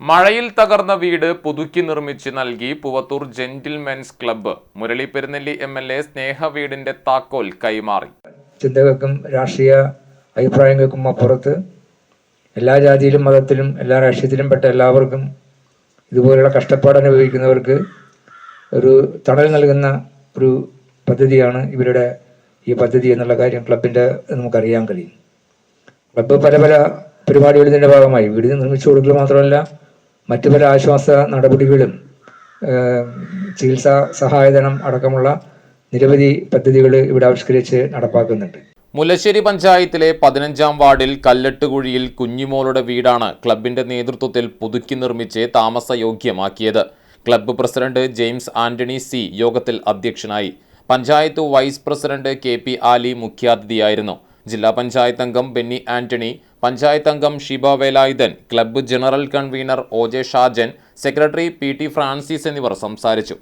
മഴയിൽ തകർന്ന വീട് പുതുക്കി നിർമ്മിച്ച് നൽകി Puvathur gentlemen's club. Murali Perunnelli M L A സ്നേഹ വീടിന്റെ താക്കോൽ കൈമാറി. ചിന്തകൾക്കും രാഷ്ട്രീയ അഭിപ്രായങ്ങൾക്കും അപ്പുറത്ത് എല്ലാ ജാതിയിലും മതത്തിലും എല്ലാ രാഷ്ട്രീയത്തിലും പെട്ട എല്ലാവർക്കും ഇതുപോലെയുള്ള കഷ്ടപ്പാട് അനുഭവിക്കുന്നവർക്ക് ഒരു തണൽ നൽകുന്ന ഒരു പദ്ധതിയാണ് ഇവരുടെ ഈ പദ്ധതി എന്നുള്ള കാര്യം ക്ലബിന്റെ നമുക്കറിയാൻ കഴിയും. ക്ലബ്ബ് പല പല പരിപാടികളിതിന്റെ ഭാഗമായി. വീട് നിർമ്മിച്ചു കൊടുക്കുക മാത്രമല്ല മറ്റു പല ആശ്വാസ നടപടികളും ചികിത്സാ സഹായധനം അടക്കമുള്ള നിരവധി പദ്ധതികൾ ഇവിടെ ആവിഷ്കരിച്ച് നടപ്പാക്കുന്നുണ്ട്. മുല്ലശ്ശേരി പഞ്ചായത്തിലെ പതിനഞ്ചാം വാർഡിൽ കല്ലട്ടുകുഴിയിൽ കുഞ്ഞിമോളുടെ വീടാണ് ക്ലബിന്റെ നേതൃത്വത്തിൽ പുതുക്കി നിർമ്മിച്ച് താമസയോഗ്യമാക്കിയത്. Club president James Antony C യോഗത്തിൽ അധ്യക്ഷനായി. Panchayat vice president K P Ali മുഖ്യാതിഥിയായിരുന്നു. ജില്ലാ പഞ്ചായത്ത് അംഗം ബെന്നി ആന്റണി പഞ്ചായത്ത് അംഗം Shiba Velayudhan club general convener O J Shajan secretary P T Francis എന്നിവർ സംസാരിച്ചു.